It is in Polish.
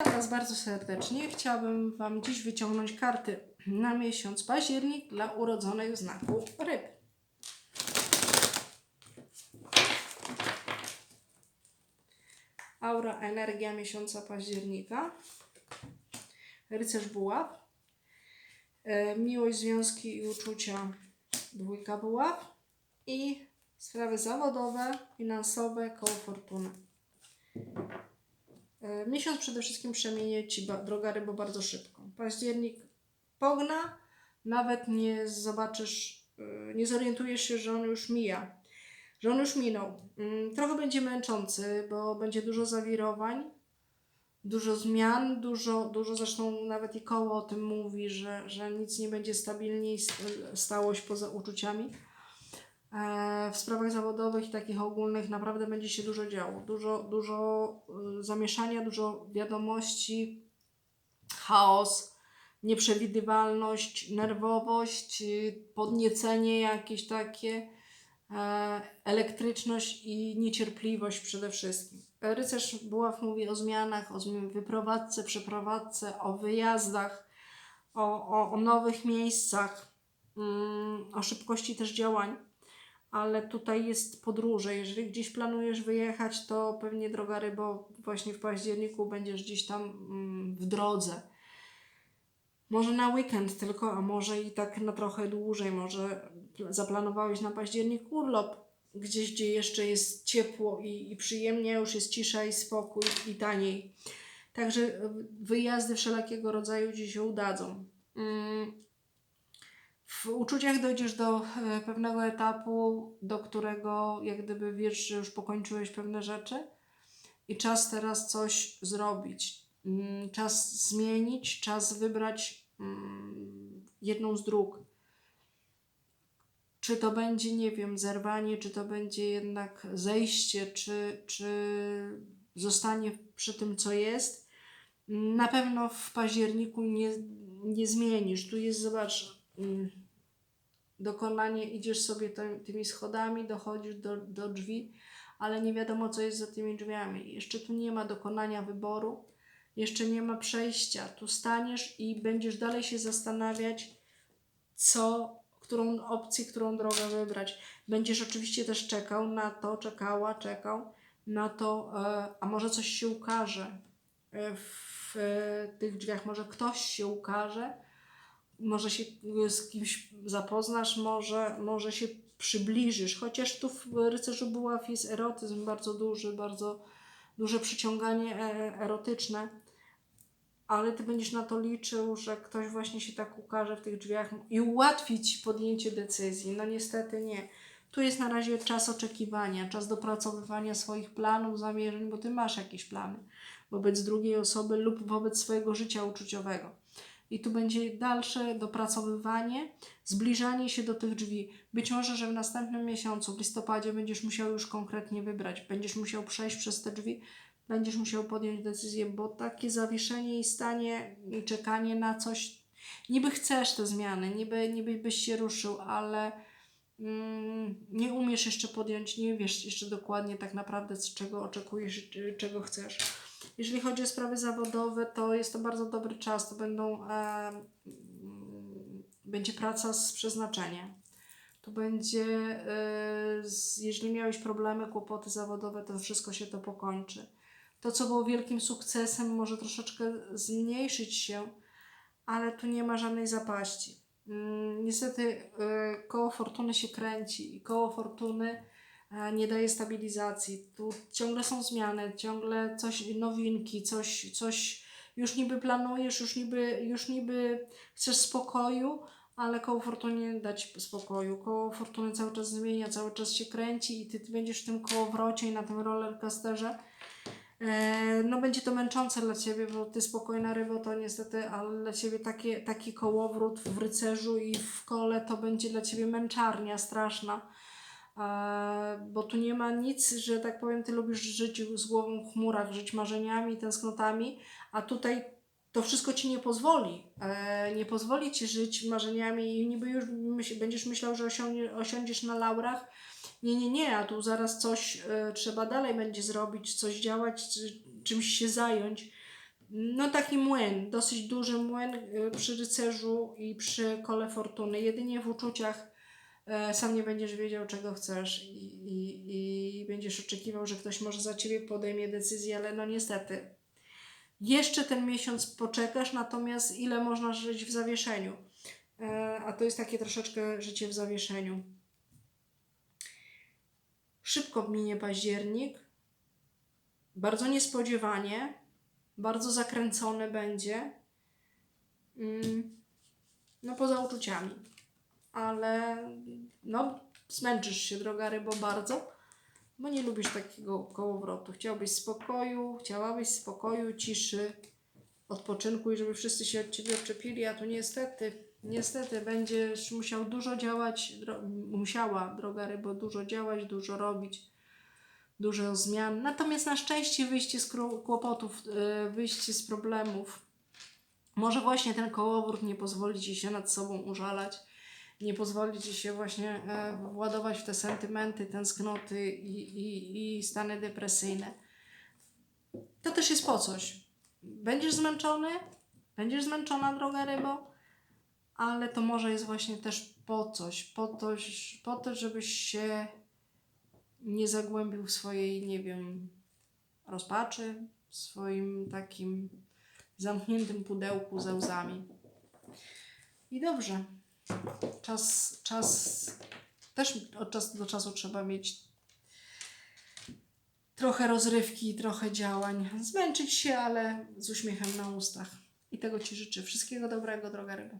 Witam Was bardzo serdecznie. Chciałabym Wam dziś wyciągnąć karty na miesiąc październik dla urodzonych znaku ryb. Aura, energia miesiąca października. Rycerz buław. E, Miłość, związki i uczucia. Dwójka buław. I sprawy zawodowe, finansowe, koło fortuny. E, Miesiąc przede wszystkim przemienie Ci, droga rybo, bardzo szybko. Październik pogna, nawet nie zobaczysz, e, nie zorientujesz się, że on już mija, że on już minął. Mm, Trochę będzie męczący, bo będzie dużo zawirowań, dużo zmian, dużo, dużo zresztą nawet i koło o tym mówi, że, że nic nie będzie stabilnie i s- stało się poza uczuciami. E, W sprawach zawodowych i takich ogólnych naprawdę będzie się dużo działo. Dużo, dużo y, zamieszania, dużo wiadomości, chaos, nieprzewidywalność, nerwowość, y, podniecenie jakieś takie, e, elektryczność i niecierpliwość przede wszystkim. Rycerz Buław mówi o zmianach, o wyprowadzce, przeprowadzce, o wyjazdach, o, o, o nowych miejscach, mm, o szybkości też działań ale tutaj jest podróże. Jeżeli gdzieś planujesz wyjechać, to pewnie droga rybo właśnie w październiku będziesz gdzieś tam mm, w drodze. Może na weekend tylko, a może i tak na trochę dłużej. Może pl- zaplanowałeś na październik urlop gdzieś, gdzie jeszcze jest ciepło i, i przyjemnie, już jest cisza i spokój i taniej. Także y, wyjazdy wszelkiego rodzaju gdzieś się udadzą. Mm, w uczuciach dojdziesz do e, pewnego etapu, do którego jak gdyby wiesz, że już pokończyłeś pewne rzeczy i czas teraz coś zrobić. Mm, Czas zmienić, czas wybrać mm, jedną z dróg. Czy to będzie, nie wiem, zerwanie, czy to będzie jednak zejście, czy, czy zostanie przy tym, co jest. Na pewno w październiku nie, nie zmienisz. Tu jest, zobacz, dokonanie, idziesz sobie ty, tymi schodami, dochodzisz do, do drzwi, ale nie wiadomo, co jest za tymi drzwiami. Jeszcze tu nie ma dokonania wyboru, jeszcze nie ma przejścia. Tu staniesz i będziesz dalej się zastanawiać, co, którą opcję, którą drogę wybrać. Będziesz oczywiście też czekał na to, czekała, czekał na to, e, a może coś się ukaże e, w tych drzwiach, może ktoś się ukaże, może się z kimś zapoznasz, może, może się przybliżysz. Chociaż tu w Rycerzu Buław jest erotyzm bardzo duży, bardzo duże przyciąganie e, erotyczne, ale ty będziesz na to liczył, że ktoś właśnie się tak ukaże w tych drzwiach i ułatwi ci podjęcie decyzji. No niestety nie. Tu jest na razie czas oczekiwania, czas dopracowywania swoich planów, zamierzeń, bo ty masz jakieś plany wobec drugiej osoby lub wobec swojego życia uczuciowego. I tu będzie dalsze dopracowywanie, zbliżanie się do tych drzwi. Być może, że w następnym miesiącu, w listopadzie, będziesz musiał już konkretnie wybrać. Będziesz musiał przejść przez te drzwi, będziesz musiał podjąć decyzję, bo takie zawieszenie i stanie i czekanie na coś. Niby chcesz te zmiany, niby, niby byś się ruszył, ale mm, nie umiesz jeszcze podjąć, nie wiesz jeszcze dokładnie tak naprawdę, z czego oczekujesz, czego chcesz. Jeżeli chodzi o sprawy zawodowe, to jest to bardzo dobry czas. To będą, e, będzie praca z przeznaczeniem. To będzie, e, z, jeżeli miałeś problemy, kłopoty zawodowe, to wszystko się to pokończy. To, co było wielkim sukcesem, może troszeczkę zmniejszyć się, ale tu nie ma żadnej zapaści. Mm, Niestety e, koło fortuny się kręci i koło fortuny nie daje stabilizacji. Tu ciągle są zmiany, ciągle coś, nowinki, coś, coś już niby planujesz, już niby, już niby chcesz spokoju, ale koło fortuny nie da ci spokoju. Koło fortuny cały czas zmienia, cały czas się kręci i ty, będziesz w tym kołowrocie i na tym rollercoasterze. E, No będzie to męczące dla Ciebie, bo Ty spokojna rybo to niestety, ale dla Ciebie takie, taki kołowrót w rycerzu i w kole to będzie dla Ciebie męczarnia straszna. E, Bo tu nie ma nic, że tak powiem, Ty lubisz żyć z głową w chmurach, żyć marzeniami, tęsknotami, a tutaj to wszystko Ci nie pozwoli. E, Nie pozwoli Ci żyć marzeniami i niby już będziesz myślał, że osiądziesz na laurach, nie, nie, nie, a tu zaraz coś e, trzeba dalej będzie zrobić, coś działać, czy- czymś się zająć. No taki młyn, dosyć duży młyn y, przy rycerzu i przy kole fortuny. Jedynie w uczuciach e, sam nie będziesz wiedział, czego chcesz i, i, i będziesz oczekiwał, że ktoś może za ciebie podejmie decyzję, ale no niestety. Jeszcze ten miesiąc poczekasz, natomiast ile można żyć w zawieszeniu? E, A to jest takie troszeczkę życie w zawieszeniu. Szybko minie październik, bardzo niespodziewanie, bardzo zakręcony będzie. Mm, No poza uczuciami. Ale no zmęczysz się, droga rybo, bardzo, bo nie lubisz takiego kołowrotu. Chciałbyś spokoju, chciałabyś spokoju, ciszy, odpoczynku i żeby wszyscy się od Ciebie odczepili, a tu niestety, niestety będziesz musiał dużo działać, dro- musiała, droga rybo, dużo działać, dużo robić dużo zmian. Natomiast na szczęście wyjście z kłopotów, yy, wyjście z problemów. Może właśnie ten kołowrót nie pozwoli ci się nad sobą użalać, nie pozwoli ci się właśnie e, władować w te sentymenty, tęsknoty i, i, i stany depresyjne. To też jest po coś. Będziesz zmęczony, będziesz zmęczona, droga rybo, ale to może jest właśnie też po coś, po to, po to żebyś się nie zagłębił w swojej, nie wiem, rozpaczy, w swoim takim zamkniętym pudełku ze łzami. I dobrze. Czas, czas, też od czasu do czasu trzeba mieć trochę rozrywki, trochę działań. Zmęczyć się, ale z uśmiechem na ustach. I tego Ci życzę. Wszystkiego dobrego, droga rybo.